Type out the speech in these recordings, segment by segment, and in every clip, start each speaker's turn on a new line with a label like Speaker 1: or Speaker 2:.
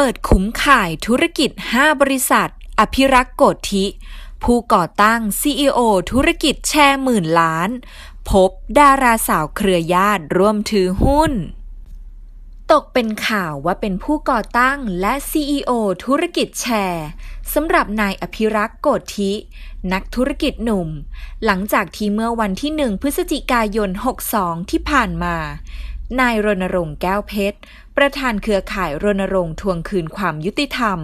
Speaker 1: เปิดขุมข่ายธุรกิจ 5 บริษัท อภิรักษ์โกธิ ผู้ก่อตั้ง CEO ธุรกิจแชร์หมื่นล้าน พบดาราสาวเครือญาติร่วมถือหุ้น ตกเป็นข่าวว่าเป็นผู้ก่อตั้งและ CEO ธุรกิจแชร์สำหรับนายอภิรักษ์โกธิ นักธุรกิจหนุ่ม หลังจากที่เมื่อวันที่ 1 พฤศจิกายน 62 ที่ผ่านมา นายรณรงค์แก้วเพชร ประธานเครือข่ายรณรงค์ทวงคืนความยุติธรรม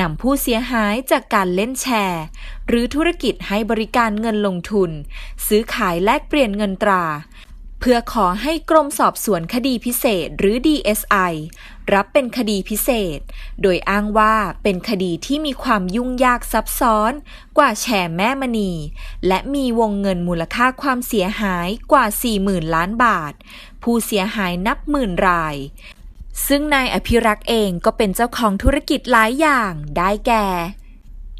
Speaker 1: นำผู้เสียหายจากการเล่นแชร์ หรือธุรกิจให้บริการเงินลงทุน ซื้อขายแลกเปลี่ยนเงินตรา พื่อขอให้กรมสอบสวนคดีพิเศษหรือ DSI รับเป็นคดีพิเศษ โดยอ้างว่าเป็นคดีที่มีความยุ่งยากซับซ้อนกว่าแชร์แม่มณี และมีวงเงินมูลค่าความเสียหายกว่า 40,000 ล้านบาท ผู้เสียหายนับหมื่นราย ซึ่งนายอภิรักษ์เองก็เป็นเจ้าของธุรกิจหลายอย่างได้แก่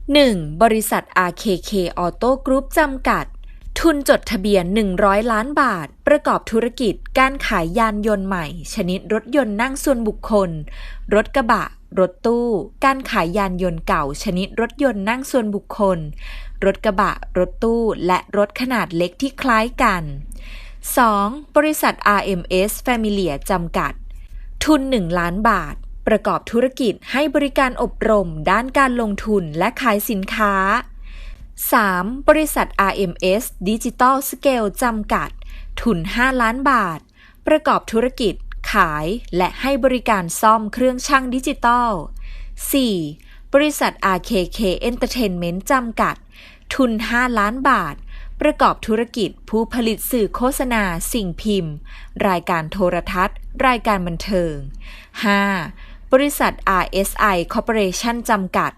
Speaker 1: 1. บริษัท RKK Auto Group จำกัด ทุนจดทะเบียน 100 ล้านบาท ประกอบธุรกิจการขายยานยนต์ใหม่ ชนิดรถยนต์นั่งส่วนบุคคล รถกระบะ รถตู้ การขายยานยนต์เก่า ชนิดรถยนต์นั่งส่วนบุคคล รถกระบะ รถตู้ และรถขนาดเล็กที่คล้ายกัน 2. บริษัท RMS Familia จำกัด ทุน 1 ล้านบาท ประกอบธุรกิจให้บริการอบรม ด้านการลงทุนและขายสินค้า 3. บริษัท RMS Digital Scale จำกัด ทุน 5 ล้านบาท ประกอบธุรกิจ ขายและให้บริการซ่อมเครื่องช่างดิจิตอล 4. บริษัท RKK Entertainment จำกัด ทุน 5 ล้านบาท ประกอบธุรกิจผู้ผลิตสื่อโฆษณาสิ่งพิมพ์ รายการโทรทัศน์ รายการบันเทิง 5. บริษัท RSI Corporation จำกัด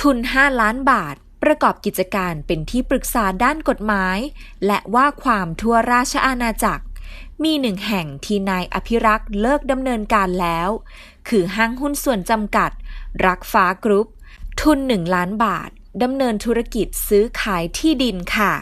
Speaker 1: ทุน 5 ล้านบาท ประกอบกิจการเป็นที่ปรึกษาด้านกฎหมาย และว่าความทั่วราชอาณาจักร มีหนึ่งแห่งที่นายอภิรักษ์เลิกดำเนินการแล้ว คือห้างหุ้นส่วนจำกัด รักฟ้ากรุ๊ป ทุนหนึ่งล้านบาทดำเนินธุรกิจซื้อขายที่ดินค่ะ